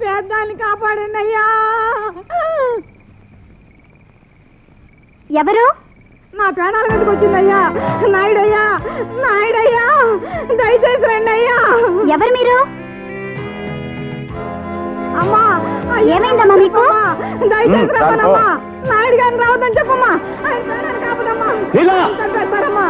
పేదాన్ని కాపాడండి అయ్యా ఎవరు? నా ప్రాణాల మీదకి వచ్చిందయ్యా. నాయుడయ్యా నాయుడయ్యా దయచేసి రండి అయ్యా ఎవరు మీరు? అమ్మా ఏమైందమ్మా మీకు? దయచేసి రమ్మనమ్మా. నాయుడు గారిని రావద్దని చెప్పమ్మా. ఆయన ప్రాణాలు! చంపేస్తారమ్మా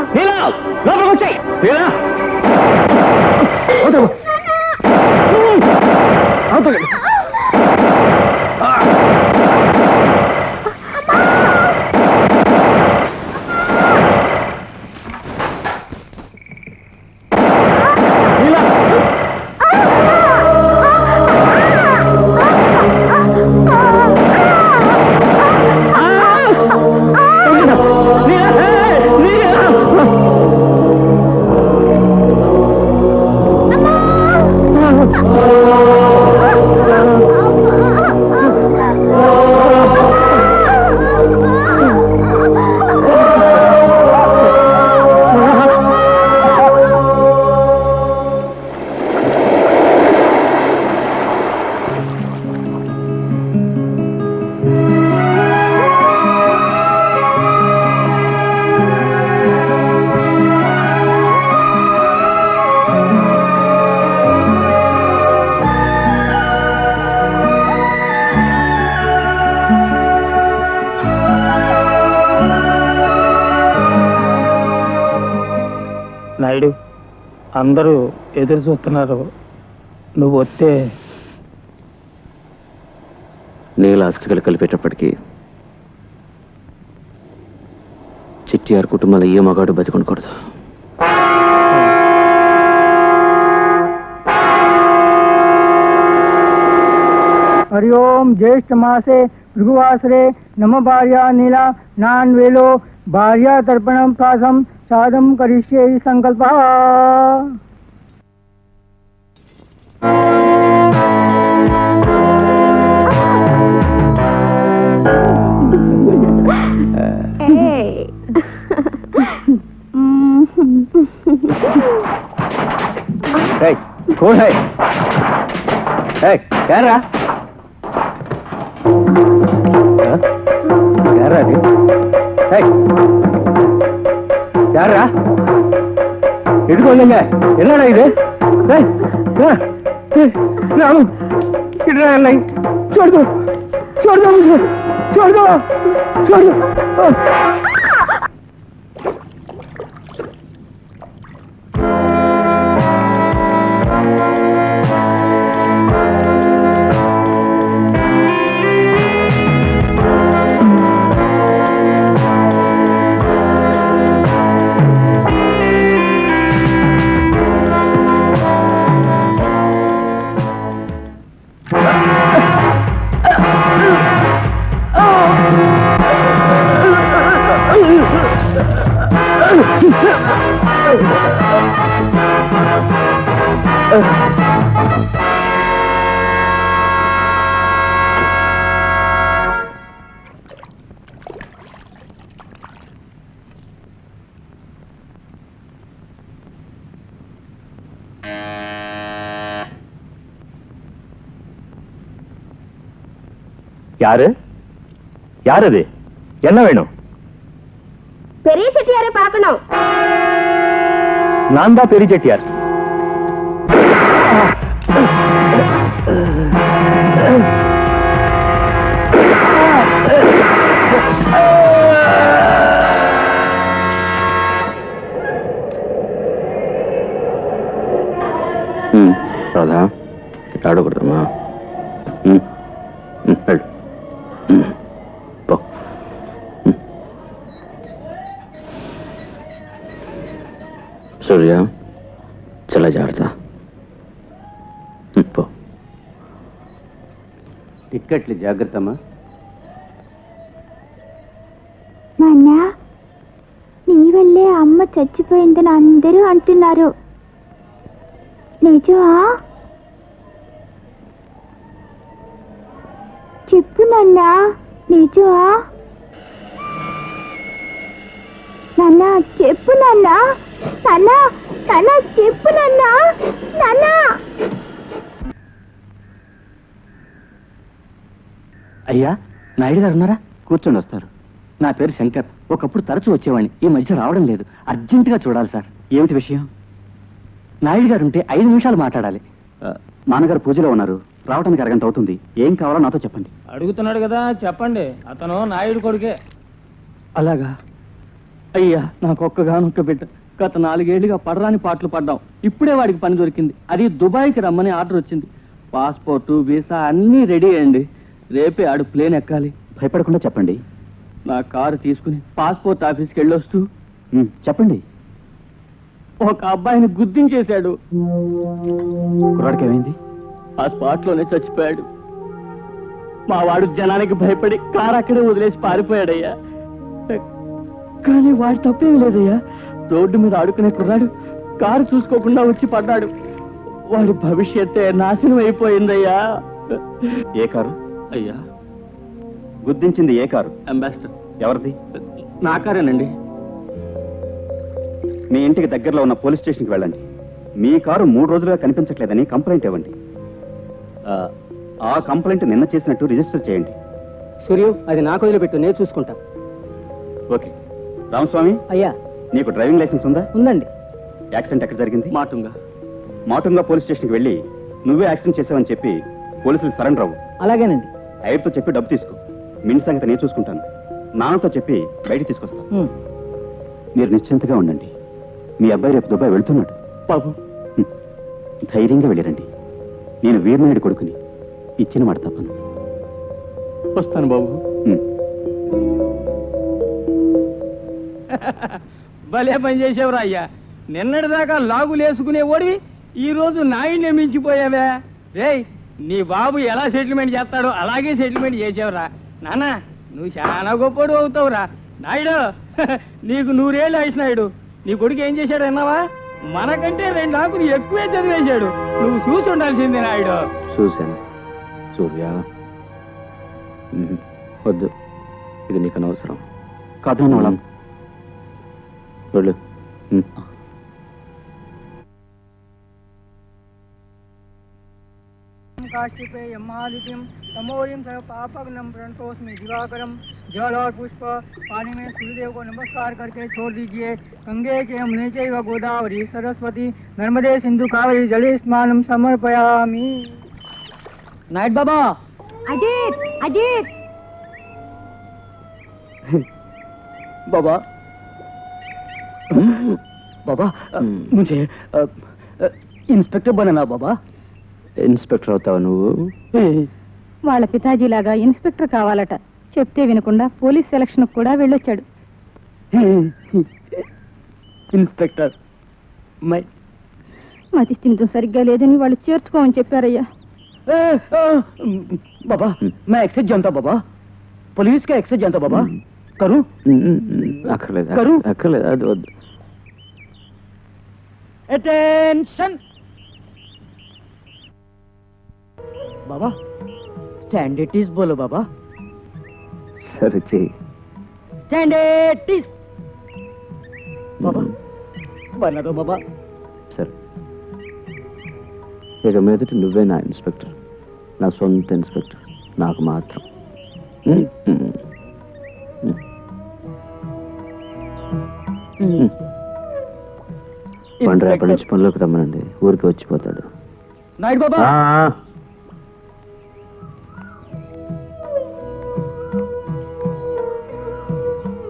అందరూ ఎదురు చూస్తున్నారు. నువ్వు వస్తే నీళ్ళ ఆస్తికలు కలిపేటప్పటికీ చిట్టిఆర్ కుటుంబాలు ఏ మగాడు బతికొనకూడదు హరి ఓం జ్యేష్ఠ మాసే భృగువాసరే నమ భార్య నీల నాన్ వేలో భార్య తర్పణం ప్రాసం సాధం కరిష్యే సంకల్ప ఏయ్, కేరా சொல்லுங்க. என்னடா இது? நானும் இல்லை சொர்தோ சொர்தோ சொர்தோ சொர்தோ யாரு? யார் அது என்ன வேணும்? பெரிய செட்டியாரை பார்க்கணும். நான் தான் பெரிய செட்டியார். సూర్య చాలా జాగ్రత్త పో టిక్కెట్లు జాగ్రత్త అమ్మా నాన్న నీ వల్లే అమ్మ చచ్చిపోయిందని అందరూ అంటున్నారు నిజమా చెప్పు నాన్న నిజమా నాన్న చెప్పు నాన్న నాన్న నాన్న చెప్పు నాన్న నాన్న. అయ్యా నాయుడు గారు ఉన్నారా? కూర్చొని వస్తారు. నా పేరు శంకర్. ఒకప్పుడు తరచూ వచ్చేవాడిని. ఈ మధ్య రావడం లేదు. అర్జెంటుగా చూడాలి సార్. ఏమిటి విషయం? నాయుడు గారు ఉంటే ఐదు నిమిషాలు మాట్లాడాలి. నాన్నగారు పూజలో ఉన్నారు. రావడానికి అరగంట అవుతుంది. ఏం కావాలో నాతో చెప్పండి. అడుగుతున్నాడు కదా చెప్పండి. అతను నాయుడు కొడుకే. అలాగా? అయ్యా నాకు ఒక్కగానొక్క బిడ్డ. గత నాలుగేళ్ళుగా పడరాని పాటలు పడ్డాం. ఇప్పుడే వాడికి పని దొరికింది. అది దుబాయ్కి రమ్మని ఆర్డర్ వచ్చింది. పాస్పోర్టు వీసా అన్నీ రెడీ అయ్యండి. రేపే ఆడు ప్లేన్ ఎక్కాలి. భయపడకుండా చెప్పండి. నా కారు తీసుకుని పాస్పోర్ట్ ఆఫీస్కి వెళ్ళొస్తూ. చెప్పండి. ఒక అబ్బాయిని గుర్తించేశాడు కుర్రాడికి ఏమైంది ఆ స్పాట్లోనే చచ్చిపోయాడు. మా వాడు జనానికి భయపడి కారు అక్కడే వదిలేసి పారిపోయాడయ్యా. కానీ వాడు తప్పేం లేదయ్యా. రోడ్డు మీద ఆడుకునే కుర్రాడు కారు చూసుకోకుండా వచ్చి పడ్డాడు. వాడి భవిష్యత్తే నాశనం అయిపోయిందయ్యా. ఏ కారు? అయ్యా. గుర్తించింది ఏ కారు? అంబాసిడర్. ఎవరిది? నా కారేనండి. మీ ఇంటికి దగ్గరలో ఉన్న పోలీస్ స్టేషన్కి వెళ్ళండి. మీ కారు మూడు రోజులుగా కనిపించట్లేదని కంప్లైంట్ ఇవ్వండి. ఆ, ఆ కంప్లైంట్ నిన్న చేసినట్టు రిజిస్టర్ చేయండి. సూర్యం అది నాకు వదిలిపెట్టు నేను చూసుకుంటా. ఓకే. రామస్వామి? అయ్యా. నీకు డ్రైవింగ్ లైసెన్స్ ఉందా? ఉందండి. యాక్సిడెంట్ ఎక్కడ జరిగింది? మాటుంగా. మాటుంగా పోలీస్ స్టేషన్కి వెళ్ళి నువ్వే యాక్సిడెంట్ చేసావని చెప్పి పోలీసులు సరెండర్ అవ్వు. అలాగేనండి. ఐర్తో చెప్పి డబ్బు తీసుకో. మింటి సంగతి నేను చూసుకుంటాను. నాన్నతో చెప్పి బయటికి తీసుకొస్తాను మీరు నిశ్చింతగా ఉండండి. మీ అబ్బాయి రేపు దుబాయ్ వెళ్తున్నాడు. బాబు. ధైర్యంగా వెళ్ళిరండి. నేను వీరనాయుడు కొడుకుని. ఇచ్చిన మాట తప్పను. వస్తాను బాబు. భలే పని చేసేవరా అయ్యా. నిన్నటిదాకా లాగులేసుకునే ఓడివి ఈ రోజు నాయుడిని మించిపోయావే. రేయ్ నీ బాబు ఎలా సెటిల్మెంట్ చేస్తాడో అలాగే సెటిల్మెంట్ చేసేవరా. నాన్న నువ్వు చాలా గొప్పడు అవుతావురా. నాయుడు నీకు నూరేళ్ళు నాయుడు. నీ కొడుకు ఏం చేశాడు అన్నావా మనకంటే రెండు ఆకులు ఎక్కువే చదివేశాడు. నువ్వు చూసి ఉండాల్సిందే నాయుడు. చూశాను. సూర్య. వద్దు. ఇది నీకు అనవసరం. కాదు నాన్న, వాళ్ళ వెళ్ళు ఉమ్. काष्टिपेयं महादित्यं तमोरिं सर्व पापग्नं प्रणतोस्मि दिवाकरम जल और पुष्प पानी में सूर्यदेव को नमस्कार करके छोड़ दीजिए गंगे के यमुने चैव गोदावरी सरस्वती नर्मदे सिंधु कावरी जले स्नानं समर्पयामि नाइट बाबा అజిత్ అజిత్ बाबा బాబా ముంచే ఇన్స్పెక్టర్ బననా బాబా? ఇన్స్పెక్టర్ అవుతావు నువ్వు? వాళ్ళ పితాజీలాగా ఇన్స్పెక్టర్ కావాలట. చెప్తే వినకుండా పోలీస్ సెలక్షన్ కూడా వెళ్ళొచ్చాడు. ఇన్స్పెక్టర్ మై మతి స్థిమితం సరిగ్గా లేదని వాళ్ళు చేర్చుకోమని చెప్పారయ్యా. బాబా మా ఎక్సైజ్ జనతా బాబా? పోలీస్ కా ఎక్సైజ్ జనతా బాబా? కరు? అక్కర్లేదు అక్కర్లేదు అది వద్దు. అటెన్షన్ బాబా స్టాండ్ ఇట్ ఈస్ బోలో బాబా. సరే చెయ్యి స్టాండ్ ఇట్ ఈస్ బాబా వనరు బాబా. సరే. ఇక మీదట నువ్వే నా ఇన్స్పెక్టర్. నా సొంత ఇన్స్పెక్టర్. నాకు మాత్రం. రమ్మనండి రేపటి నుంచి పనిలోకి రమ్మనండి. ఊరికి వచ్చిపోతాడు. నాయుడు బాబా!